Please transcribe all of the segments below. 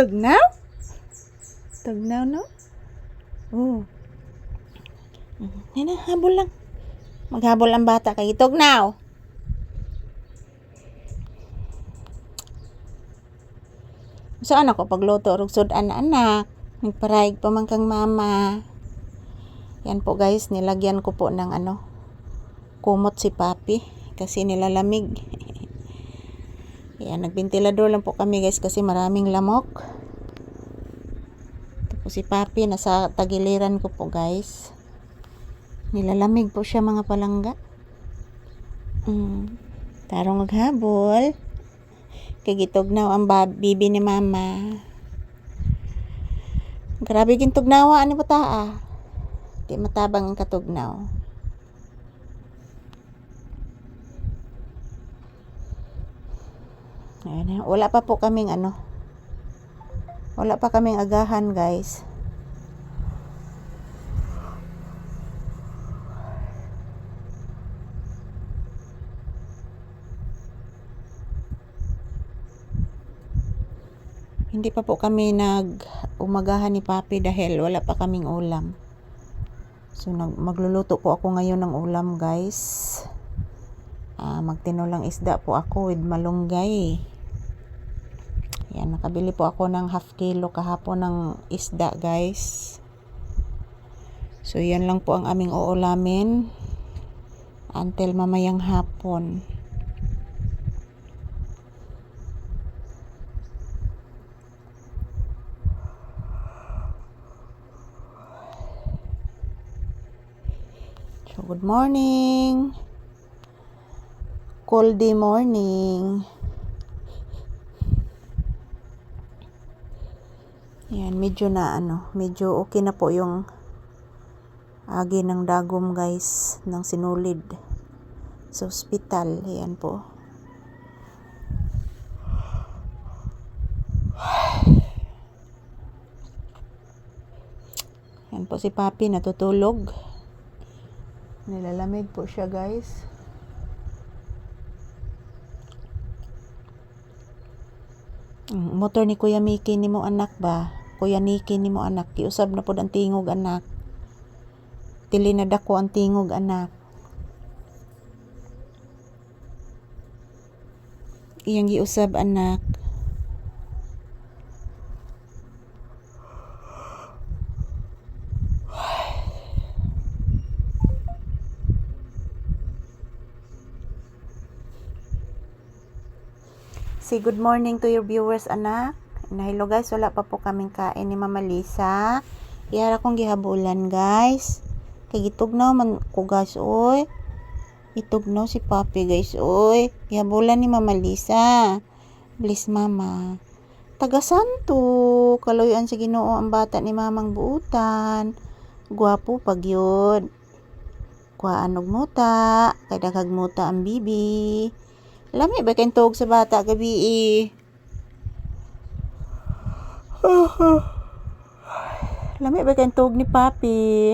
Tugnaw? Tugnaw, no? Oh. Nina, habol lang. Maghabol ang bata kay Tugnaw. Saan ako pagluto og sudan anak? Nagparayag pa man kang mama. Yan po guys, nilagyan ko po ng ano, kumot si papi kasi nilalamig. Yan, nagbentilador lang po kami guys kasi maraming lamok. Tapos si papi nasa tagiliran ko po guys. Nilalamig po siya mga palangga. Mm. Tarong maghabol. Kagitugnaw ang bab- bibi ni mama. Grabe gintugnawa ani bata ah. Di matabang ang katugnaw. Ayan, wala pa po kaming ano. Wala pa kaming agahan, guys. Hindi pa po kami nag umagahan ni Papi dahil wala pa kaming ulam. So magluluto po ako ngayon ng ulam, guys. Ah, magtinulang isda po ako with malunggay. Yan, nakabili po ako ng half kilo kahapon ng isda, guys. So, yan lang po ang aming uulamin until mamayang hapon. So, good morning. Coldy morning. Yan, medyo na ano, medyo okay na po yung agi ng dagom guys, ng sinulid sa ospital. Yan po. Yan po si Papi natutulog. Nilalamig po siya guys. Mm, motor ni Kuya Miki ni mo anak ba? Kuya Niki ni mo anak. Kiusab na pod ang tingog anak. Tili na dako ang tingog anak. Iyang giusab anak. Say good morning to your viewers, anak. Na hello guys, wala pa po kaming kain ni Mama Lisa. Iyara kong gihabulan, guys. Kay gitugnaw man ko, guys, oy. Itugnaw si Papi, guys, oy. Gihabulan ni Mama Lisa. Please, Mama. Taga Santo, kaloyan sa Ginoo ang bata ni Mamang buutan. Gwapo pag yun. Kuhaan og muta, kay daghag muta ang bibi. Lami ba kayong tuog sa bata gabi eh? Lami ba kayong tuog ni Papi?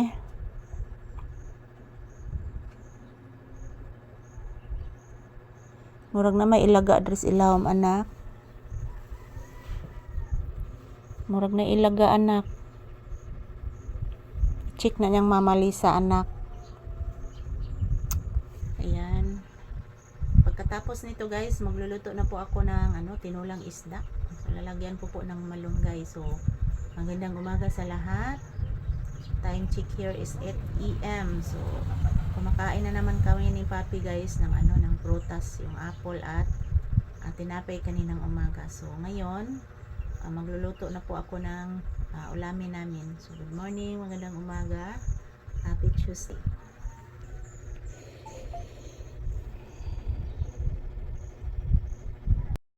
Murag na may ilaga adres ilawom anak. Murag na ilaga anak. Check na niyang mama Lisa anak. Ayan. Pagkatapos nito guys, magluluto na po ako ng ano, tinulang isda. Lalagyan po po ng malunggay. So, magandang umaga sa lahat. Time check here is 8 a.m. So, kumakain na naman kami ni Papi guys ng ano, ng prutas, yung apple at at tinapay kaninang umaga. So, ngayon, ah, magluluto na po ako ng ah, ulamin namin. So, good morning, magandang umaga. Happy Tuesday.